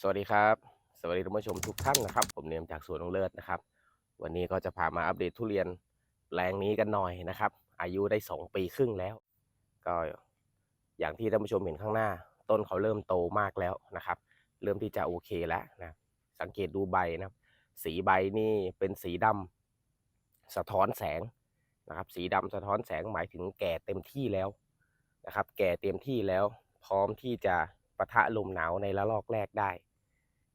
สวัสดีครับ สวัสดีท่านผู้ชมทุกท่านนะครับ ผมเนียมจากสวนองเลิศนะครับ วันนี้ก็จะพามาอัปเดตทุเรียนแปลงนี้กันหน่อยนะครับ อายุได้ 2 ปีครึ่งแล้ว ก็อย่างที่ท่านผู้ชมเห็นข้างหน้า ต้นเขาเริ่มโตมากแล้วนะครับ เริ่มที่จะโอเคแล้วนะสังเกตดูใบนะครับสีใบนี่เป็นสีดำสะท้อนแสงนะครับ สีดำสะท้อนแสงหมายถึงแก่เต็มที่แล้วนะครับ แก่เต็มที่แล้วพร้อมที่จะ ปะทะลมหนาวในระลอกแรกได้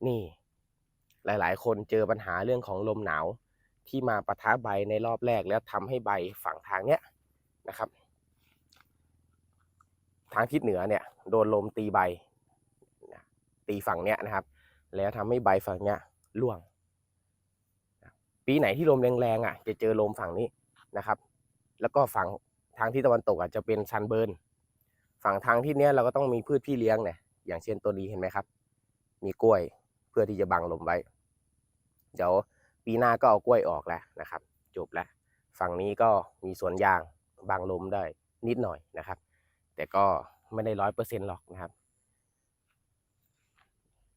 นี่ หลายๆ คนเจอปัญหาเรื่องของลมหนาวที่มาปะทะใบในรอบแรกแล้วทำให้ใบฝั่งทางเนี้ยนะครับ ทางทิศเหนือเนี่ยโดนลมตีใบ ตีฝั่งเนี้ยนะครับ แล้วทำให้ใบฝั่งเนี้ยร่วง ปีไหนที่ลมแรงๆอะ จะเจอลมฝั่งนี้นะครับ แล้วก็ฝั่งทางที่ตะวันตกอะจะเป็นซันเบิร์นฝั่งทางที่เนี้ยเราก็ต้องมีพืชพี่เลี้ยงเนี่ย อย่างเช่นตัวนี้เห็นไหมครับ มีกล้วยเพื่อที่จะบังลมไว้ เดี๋ยวปีหน้าก็เอากล้วยออกแล้วนะครับ จบแล้ว ฝั่งนี้ก็มีสวนยางบังลมได้นิดหน่อยนะครับ แต่ก็ไม่ได้ร้อยเปอร์เซ็นต์หรอกนะครับ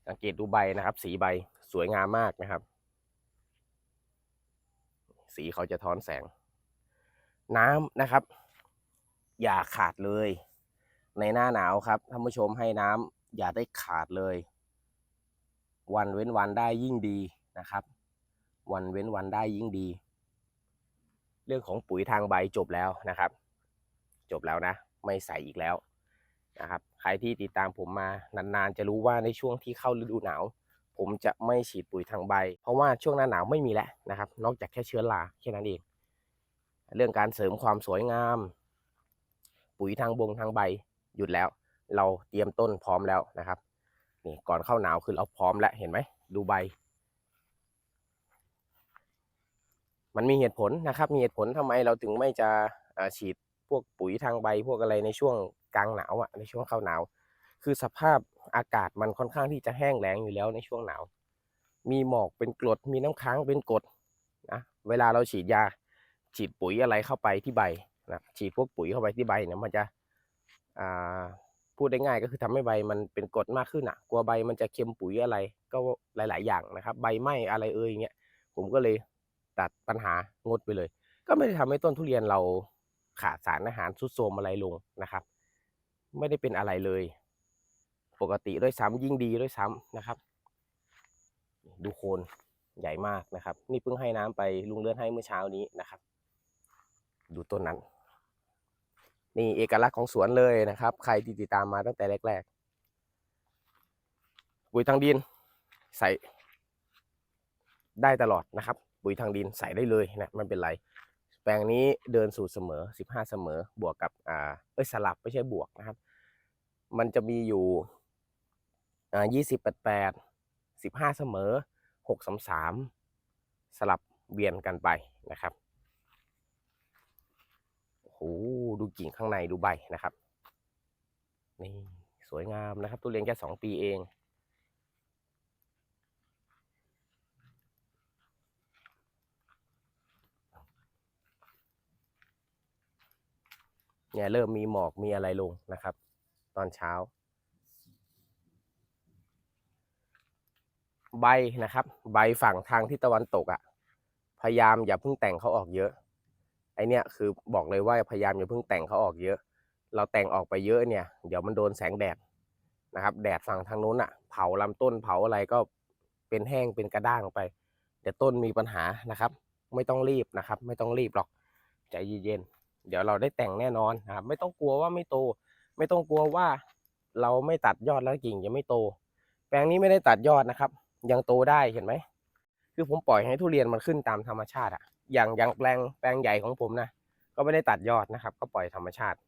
สังเกตดูใบนะครับ สีใบสวยงามมากนะครับ สีเขาจะท้อนแสง น้ำนะครับ อย่าขาดเลย ในหน้าหนาวครับท่านผู้ชมให้น้ำ อย่าได้ขาดเลย วันเว้นวันได้ยิ่งดีนะครับ วันเว้นวันได้ยิ่งดี เรื่องของปุ๋ยทางใบจบแล้วนะครับ จบแล้วนะ ไม่ใส่อีกแล้วนะครับ ใครที่ติดตามผมมานานๆ จะรู้ว่าในช่วงที่เข้าฤดูหนาว ผมจะไม่ฉีดปุ๋ยทางใบ เพราะว่าช่วงหน้าหนาวไม่มีแล้วนะครับ นอกจากแค่เชื้อราแค่นั้นเอง เรื่องการเสริมความสวยงาม ปุ๋ยทางบงทางใบหยุดแล้ว เราเตรียมต้นพร้อมแล้วนะครับนี่ก่อนเข้าหนาวคือเราพร้อมแล้วเห็นไหมดูใบ มันมีเหตุผลนะครับ มีเหตุผลทำไมเราถึงไม่จะฉีดพวกปุ๋ยทางใบพวกอะไรในช่วงกลางหนาวอะในช่วงเข้าหนาว คือสภาพอากาศมันค่อนข้างที่จะแห้งแล้งอยู่แล้วในช่วงหนาว มีหมอกเป็นกรดมีน้ำค้างเป็นกรดนะเวลาเราฉีดยาฉีดปุ๋ยอะไรเข้าไปที่ใบนะฉีดพวกปุ๋ยเข้าไปที่ใบเนี่ยมันจะอ่า พูดได้ง่ายก็คือทำให้ใบมันเป็นกรดมากขึ้นอะ กลัวใบมันจะเค็มปุ๋ยอะไร ก็หลาย ๆ อย่างนะครับ ใบไหม้อะไรเอ่ยอย่างเงี้ย ผมก็เลยตัดปัญหางดไปเลย ก็ไม่ได้ทำให้ต้นทุเรียนเราขาดสารอาหารทรุดโทมอะไรลงนะครับ ไม่ได้เป็นอะไรเลย ปกติด้วยซ้ำยิ่งดีด้วยซ้ำนะครับ ดูโคนใหญ่มากนะครับ นี่เพิ่งให้น้ำไปลุงเลื่อนให้เมื่อเช้านี้นะครับ ดูต้นนั้น นี่เอกลักษณ์ของสวนเลยนะครับ ใครที่ติดตามมาตั้งแต่แรกๆปุ๋ยทางดินใส่ได้ตลอดนะครับ ปุ๋ยทางดินใส่ได้เลยนะไมันเป็นไร แปลงนี้เดินสูตรเสมอ 15 เสมอ บวกกับอ่าเอ้ยสลับไม่ใช่บวกนะครับ มันจะมีอยู่อ่า20 88 15เสมอ6 3 3สลับเวียนกันไปนะครับโอ้โห ดูกิ่งข้างในดูใบนะครับนี่สวยงามนะครับ ทุเรียนแค่สองปีเองเนี่ยเริ่มมีหมอกมีอะไรลงนะครับ ตอนเช้า ใบนะครับ ใบฝั่งทางที่ตะวันตกอะ่ะ พยายามอย่าเพิ่งแต่งเขาออกเยอะ ไอเนี้ยคือบอกเลยว่าพยายามอย่าเพิ่งแต่งเขาออกเยอะ เราแต่งออกไปเยอะเนี่ย เดี๋ยวมันโดนแสงแดดนะครับ แดดฝั่งทางโน้นอะ่ะ เผาลำต้นเผาอะไรก็เป็นแห้งเป็นกระด้างไป เดี๋ยวต้นมีปัญหานะครับ ไม่ต้องรีบนะครับ ไม่ต้องรีบหรอกใจเย็นๆเดี๋ยวเราได้แต่งแน่นอนนะครับ ไม่ต้องกลัวว่าไม่โต ไม่ต้องกลัวว่าเราไม่ตัดยอดแล้วกิ่งจะไม่โต แปลงนี้ไม่ได้ตัดยอดนะครับ ยังโตได้เห็นไหมคือผมปล่อยให้ทุเรียนมันขึ้นตามธรรมชาติอะ อย่างอย่างแปลงแปลงใหญ่ของผมนะก็ไม่ได้ตัดยอดนะครับ ก็ปล่อยธรรมชาติ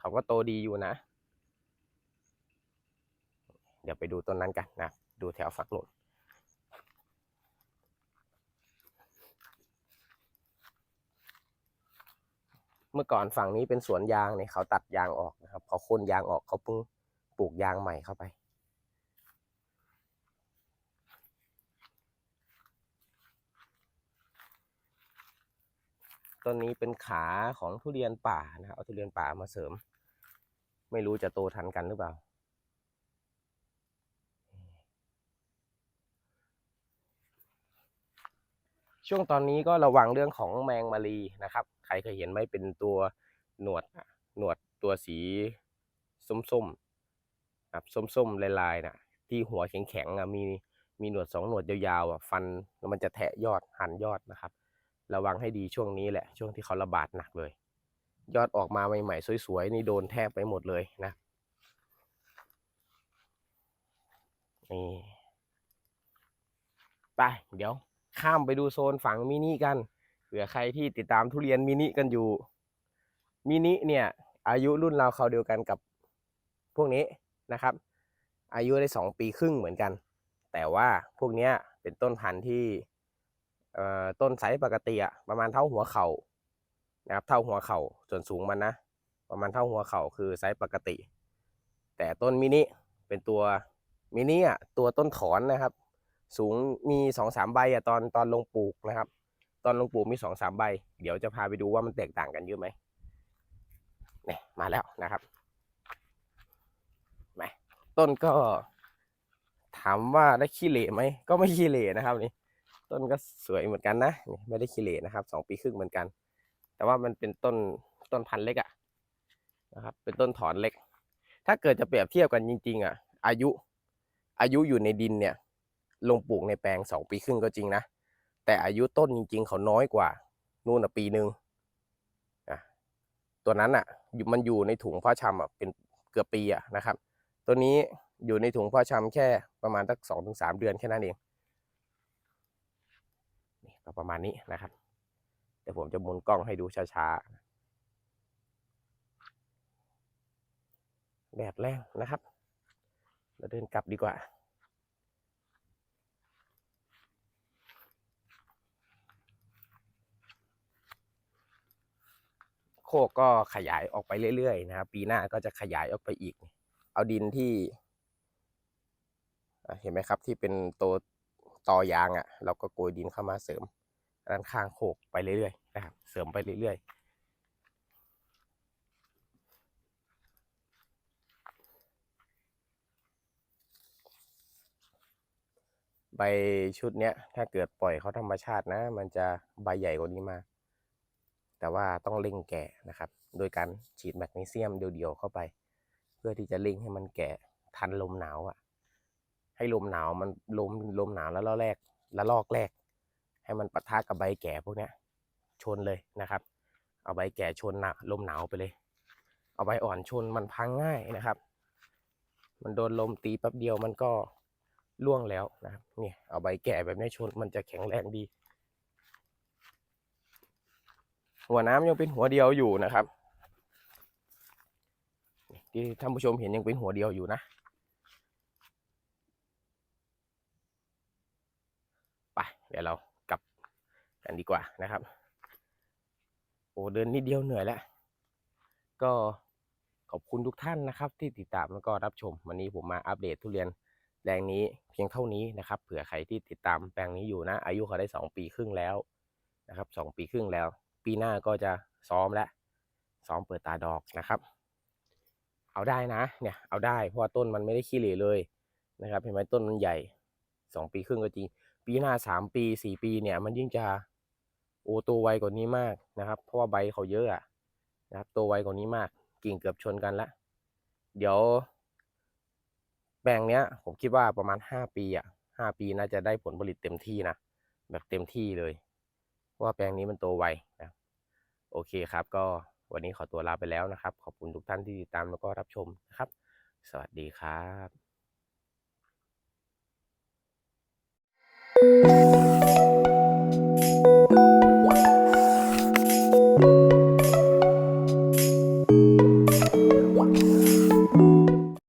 เขาก็โตดีอยู่นะ เดี๋ยวไปดูต้นนั้นกันนะ ดูแถวฝักหล่นเมื่อก่อนฝั่งนี้เป็นสวนยางเนี่ยเขาตัดยางออกนะครับพอโค่นยางออกเขาเพิ่งปลูกยางใหม่เข้าไป ต้นนี้เป็นขาของทุเรียนป่านะครัเอาทุเรียนป่ามาเสริม ไม่รู้จะโตทันกันหรือเปล่า ช่วงตอนนี้ก็ระวังเรื่องของแมงมารีนะครับ ใครเคยเห็นไหมเป็นตัวหนวดหนวดตัวสีส้มๆครับส้มๆลายๆนะ่ะ ที่หัวแข็งๆมีมีหนวดสองหนวดยาวๆฟันมันจะแทะยอดหันยอดนะครับ ระวังให้ดีช่วงนี้แหละ ช่วงที่เขาระบาดหนักเลย ยอดออกมาใหม่ๆสวยๆนี่โดนแทบไปหมดเลยนะนี่ไปเดี๋ยวข้ามไปดูโซนฝั่งมินิกันเผื่อใครที่ติดตามทุเรียนมินิกันอยู่มินิเนี่ยอายุรุ่นเราวคราเดียวกันกับพวกนี้นะครับ อายุได้สองปีครึ่งเหมือนกัน แต่ว่าพวกนี้เป็นต้นพันธุ์ที่ ต้นไซส์ปกติอะประมาณเท่าหัวเข่านะครับเท่าหัวเข่าส่วนสูงมันนะ ประมาณเท่าหัวเข่าคือไซส์ปกติ แต่ต้นมินิเป็นตัวมินิอะตัวต้นถอนนะครับ สูงมีสองสามใบอะตอนตอนลงปลูกนะครับ ตอนลงปลูกมีสองสามใบ เดี๋ยวจะพาไปดูว่ามันแตกต่างกันเยอะไหมนี่มาแล้วนะครับไหมต้นก็ ถามว่าได้ขี้เหร่ไหมก็ไม่ขี้เหร่นะครับนี่ ต้นก็สวยเหมือนกันนะไม่ได้ขี้เหร่นะครับสองปีครึ่งเหมือนกัน แต่ว่ามันเป็นต้นต้นพันธุ์เล็กอะนะครับ เป็นต้นถอนเล็ก ถ้าเกิดจะเปรียบเทียบกันจริง ๆอะอายุอายุอยู่ในดินเนี่ย ลงปลูกในแปลงสองปีครึ่งก็จริงนะแต่อายุต้นจริง ๆ เขาน้อยกว่านู่นอะปีหนึ่งอะตัวนั้นอะมันอยู่ในถุงพ่อชำอะเป็นเกือบปีอะนะครับ ตัวนี้อยู่ในถุงพ่อชำแค่ประมาณสักสองถึงสามเดือนแค่นั้นเอง ก็ประมาณนี้นะครับเดี๋ยวผมจะหมุนกล้องให้ดูช้าๆแดดแรงนะครับ เราเดินกลับดีกว่าโคกก็ขยายออกไปเรื่อยๆ นะครับปีหน้าก็จะขยายออกไปอีก เอาดินที่ เห็นไหมครับที่เป็นตัว ตอยางอะ่ะ เราก็โกยดินเข้ามาเสริมด้านข้างโคกไปเรื่อยๆนะครับ เสริมไปเรื่อยๆ ใบชุดเนี้ยถ้าเกิดปล่อยเขาธรรมชาตินะ มันจะใบใหญ่กว่านี้มาแต่ว่าต้องเร่งแก่นะครับ โดยการฉีดแมกนีเซียมเดียวๆเข้าไป เพื่อที่จะเร่งให้มันแก่ทันลมหนาวอะ ให้ลมหนาวมันลมลมหนาวแล้วลอกแรกแล้วลอกแรก ให้มันปะทะกับใบแก่พวกเนี้ยชนเลยนะครับ เอาใบแก่ชนหนะลมหนาวไปเลย เอาใบอ่อนชนมันพังง่ายนะครับ มันโดนลมตีแป๊บเดียวมันก็ร่วงแล้วนะครับเนี่ยเอาใบแก่แบบนี้ชนมันจะแข็งแรงดี หัวน้ำยังเป็นหัวเดียวอยู่นะครับที่ท่านผู้ชมเห็นยังเป็นหัวเดียวอยู่นะ ไป เดี๋ยวเรากลับกันดีกว่านะครับ โอ้เดินนิดเดียวเหนื่อยแล้ว ก็ขอบคุณทุกท่านนะครับ ที่ติดตามแล้วก็รับชม วันนี้ผมมาอัปเดตทุเรียนแปลงนี้เพียงเท่านี้นะครับ เผื่อใครที่ติดตามแปลงนี้อยู่นะ อายุเขาได้สองปีครึ่งแล้วนะครับสองปีครึ่งแล้ว ปีหน้าก็จะซ้อมแล้วซ้อมเปิดตาดอกนะครับ เอาได้นะเนี่ยเอาได้เพราะว่าต้นมันไม่ได้ขี้เหร่เลยนะครับเห็นไหมต้นมันใหญ่สองปีครึ่งก็จริง ปีหน้าสามปีสี่ปีเนี่ยมันยิ่งจะโอโตวไวกว่านี้มากนะครับ เพราะว่าใบเขาเยอะอะนะครับโตไวกว่านี้มาก กิ่งเกือบชนกันละเดี๋ยวแปลงเนี้ย ผมคิดว่าประมาณห้าปีอะห้าปีน่าจะได้ผลผลิตเต็มที่นะแบบเต็มที่เลยเพราะว่าแปลงนี้มันโตไวนะโอเคครับ ก็วันนี้ขอตัวลาไปแล้วนะครับ ขอบคุณทุกท่านที่ติดตามแล้วก็รับชมนะครับ สวัสดีครับ Música